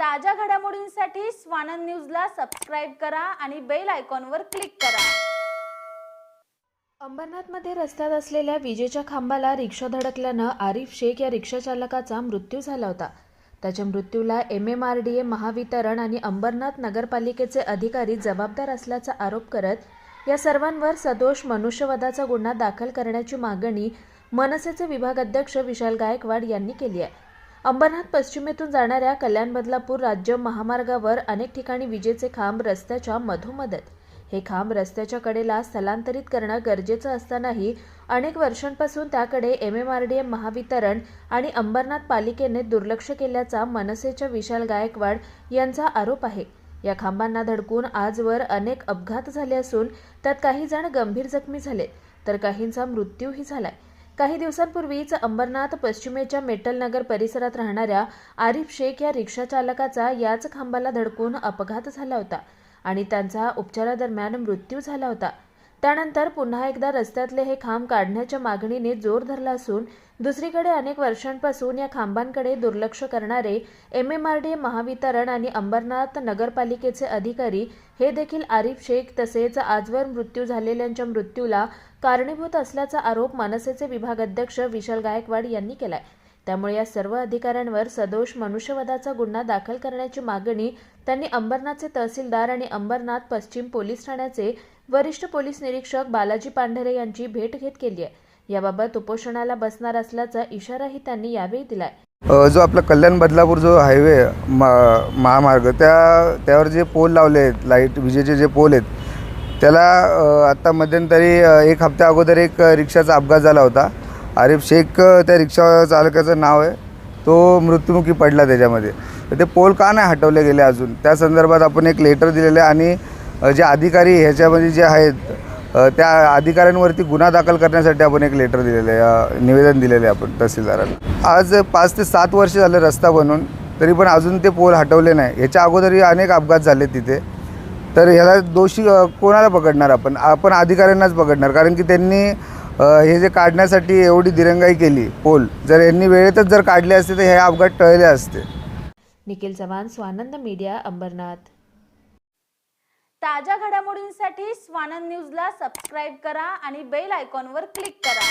ताज्या घडामोडींसाठी स्वानंद न्यूजला सबस्क्राईब करा आणि बेल आयकॉनवर क्लिक करा. अंबरनाथमध्ये रस्त्यात असलेल्या विजेच्या खांबाला रिक्षा धडकल्यानं आरिफ शेख या रिक्षा चालकाचा मृत्यू झाला होता. त्याच्या मृत्यूला M M R D A Mahavitaran आणि अंबरनाथ नगरपालिकेचे अधिकारी जबाबदार असल्याचा आरोप करत या सर्वांवर सदोष मनुष्यवधाचा गुन्हा दाखल करण्याची मागणी मनसेचे विभाग अध्यक्ष विशाल गायकवाड यांनी केली आहे. अंबरनाथ पश्चिमेतून जाणाऱ्या कल्याण बदलापूर राज्य महामार्गावर अनेक ठिकाणी विजेचे खांब रस्त्याच्या मधोमधत. हे खांब रस्त्याच्या कडेला स्थलांतरित करणं गरजेचं असतानाही अनेक वर्षांपासून त्याकडे M M R D M Mahavitaran आणि अंबरनाथ पालिकेने दुर्लक्ष केल्याचा मनसेच्या विशाल गायकवाड यांचा आरोप आहे. या खांबांना धडकून आजवर अनेक अपघात झाले असून त्यात काही जण गंभीर जखमी झाले तर काहींचा मृत्यूही झालाय. काही दिवसांपूर्वीच अंबरनाथ पश्चिमेच्या मेटल नगर परिसरात राहणाऱ्या आरिफ शेख या रिक्षा चालकाचा याच खांबाला धडकून अपघात झाला होता आणि त्यांचा उपचारादरम्यान मृत्यू झाला होता. त्यानंतर पुन्हा एकदा रस्त्यातले हे खांब काढण्याच्या मागणीने जोर धरला असून दुसरीकडे अनेक वर्षांपासून या खांबांकडे दुर्लक्ष करणारे M M R D Mahavitaran आणि अंबरनाथ नगरपालिकेचे अधिकारी हे देखील आरिफ शेख तसेच आजवर मृत्यू झालेल्यांच्या मृत्यूला कारणीभूत असल्याचा आरोप मनसेचे विभाग अध्यक्ष विशाल गायकवाड यांनी केलाय. त्यामुळे या सर्व अधिकाऱ्यांवर सदोष मनुष्यवधाचा गुन्हा दाखल करण्याची मागणी त्यांनी अंबरनाथचे तहसीलदार आणि अंबरनाथ पश्चिम पोलीस ठाण्याचे वरिष्ठ पोलीस निरीक्षक बालाजी पांढरे यांची भेट घेत केली आहे. याबाबत उपोषणाला बसणार असल्याचा इशाराही त्यांनी यावेळी दिलाय. जो आपला कल्याण बदलापूर जो हायवे मा महामार्ग त्या त्यावर जे पोल लावले आहेत लाइट विजेचे जे पोल आहेत त्याला आत्ता मध्यंतरी एक हप्त्या अगोदर एक रिक्षाचा अपघात झाला होता. आरिफ शेख त्या रिक्षा चालकाचं नाव आहे. तो मृत्युमुखी पडला त्याच्यामध्ये. तर ते पोल का नाही हटवले गेले अजून? त्या संदर्भात आपण एक लेटर दिलेलं आहे आणि जे अधिकारी ह्याच्यामध्ये जे आहेत त्या अधिकाऱ्यांवरती गुन्हा दाखल करण्यासाठी आपण एक लेटर दिलेलं आहे. निवेदन दिलेलं आहे आपण तहसीलदारांना आज पाच ते सात वर्ष झाले रस्ता बनून तरी पण अजून ते पोल हटवले नाही. ह्याच्या अगोदरही अनेक अपघात झाले तिथे. तर ह्याला दोषी कोणाला पकडणार आपण? आपण अधिकाऱ्यांनाच पकडणार. कारण की त्यांनी हे जे काढण्यासाठी एवढी दिरंगाई केली पोल जर यांनी वेळेतच जर काढले असते तर हे अपघात टळले असते. निखिल चव्हाण स्वानंद मीडिया अंबरनाथ. ताज्या घडामोडींसाठी स्वानंद न्यूजला सबस्क्राईब करा आणि बेल आयकॉनवर क्लिक करा.